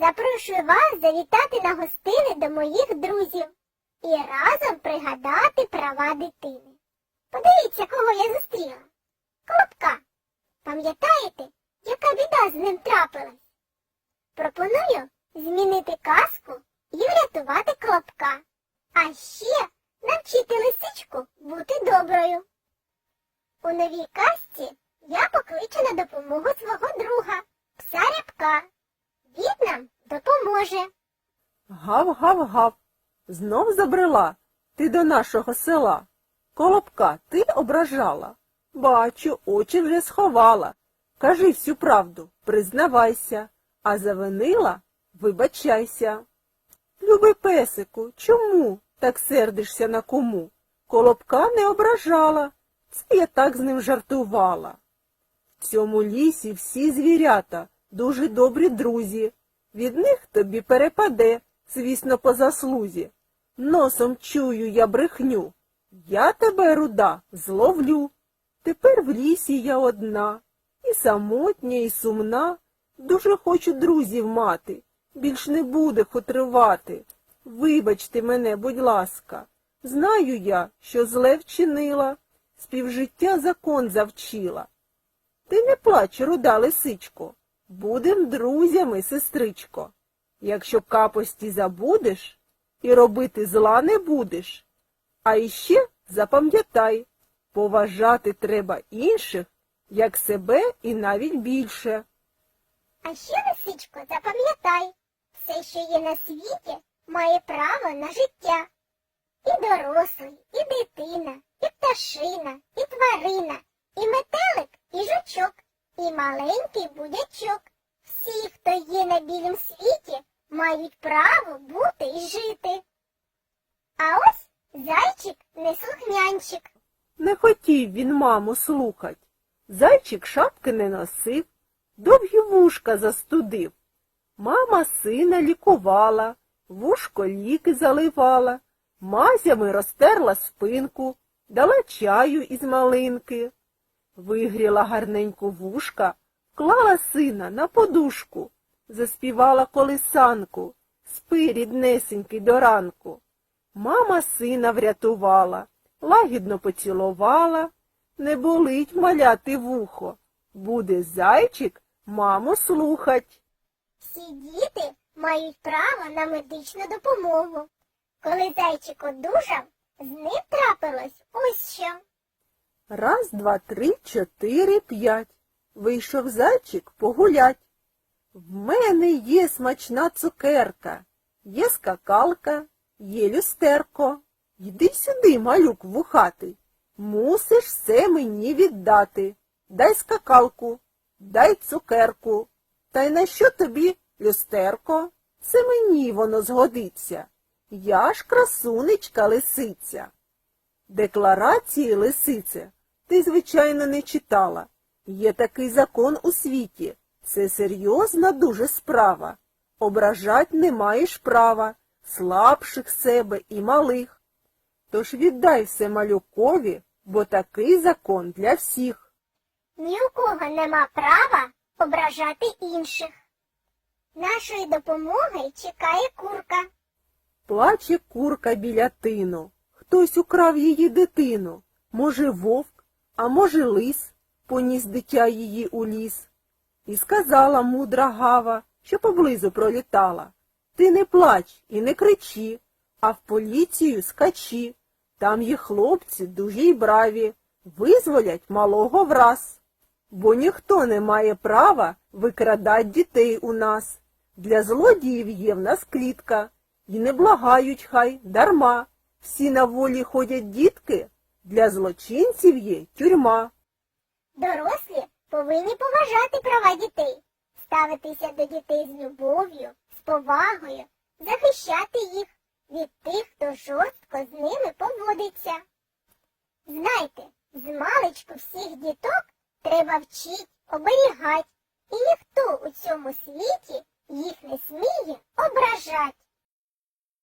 запрошую вас завітати на гостини до моїх друзів і разом пригадати права дитини. Подивіться, кого я зустріла. Колобка. Пам'ятаєте, яка біда з ним трапилась? Пропоную змінити казку і врятувати колобка, а ще навчити лисичку бути доброю. У новій казці я покличу на допомогу свого друга, пса рябка. Він нам допоможе. Гав-гав-гав. Знов забрела ти до нашого села. Колобка ти ображала. Бачу, очі вже сховала. Кажи всю правду, признавайся, а завинила вибачайся. Любий песику, чому так сердишся на кому? Колобка не ображала, це я так з ним жартувала. В цьому лісі всі звірята дуже добрі друзі. Від них тобі перепаде, звісно, по заслузі. Носом чую я брехню. Я тебе, руда, зловлю. Тепер в лісі я одна, і самотня, і сумна. Дуже хочу друзів мати, більш не буде хутривати. Вибачте мене, будь ласка, знаю я, що зле вчинила, співжиття закон завчила. Ти не плач, руда лисичко, будем друзями, сестричко. Якщо капості забудеш і робити зла не будеш. А іще запам'ятай, поважати треба інших, як себе і навіть більше. А ще, лисичко, запам'ятай, все, що є на світі, має право на життя. І дорослий, і дитина, і пташина, і тварина, і метелик, і жучок, маленький будячок. Всі, хто є на білім світі, мають право бути і жити. А ось зайчик неслухнянчик. Не хотів він маму слухать. Зайчик шапки не носив, довгі вушка застудив. Мама сина лікувала, вушко ліки заливала, мазями розтерла спинку, дала чаю із малинки. Вигріла гарненько вушка, клала сина на подушку, заспівала колисанку, спи, ріднесенький, до ранку. Мама сина врятувала, лагідно поцілувала, не болить маляти вухо, буде зайчик маму слухать. Всі діти мають право на медичну допомогу. Коли зайчик одужав, з ним трапилось ось що. Раз, два, три, чотири, п'ять. Вийшов зайчик погулять. В мене є смачна цукерка, є скакалка, є люстерко. Йди сюди, малюк вухатий. Мусиш все мені віддати. Дай скакалку, дай цукерку. Та й на що тобі люстерко? Це мені воно згодиться. Я ж красунечка лисиця. Декларації, лисице, ти, звичайно, не читала. Є такий закон у світі. Це серйозна дуже справа. Ображать не маєш права, слабших себе і малих. Тож віддай все малюкові, бо такий закон для всіх. Ні у кого нема права ображати інших. Нашої допомоги чекає курка. Плаче курка біля тину. Хтось украв її дитину. Може, вовк, а може, лис, поніс дитя її у ліс. І сказала мудра гава, що поблизу пролітала. Ти не плач і не кричи, а в поліцію скачі. Там є хлопці дуже й браві, визволять малого враз. Бо ніхто не має права викрадать дітей у нас. Для злодіїв є в нас клітка, і не благають хай дарма. Всі на волі ходять дітки, для злочинців є тюрма. Дорослі повинні поважати права дітей, ставитися до дітей з любов'ю, з повагою, захищати їх від тих, хто жорстко з ними поводиться. Знайте, з маличку всіх діток треба вчить, оберігать, і ніхто у цьому світі їх не сміє ображать.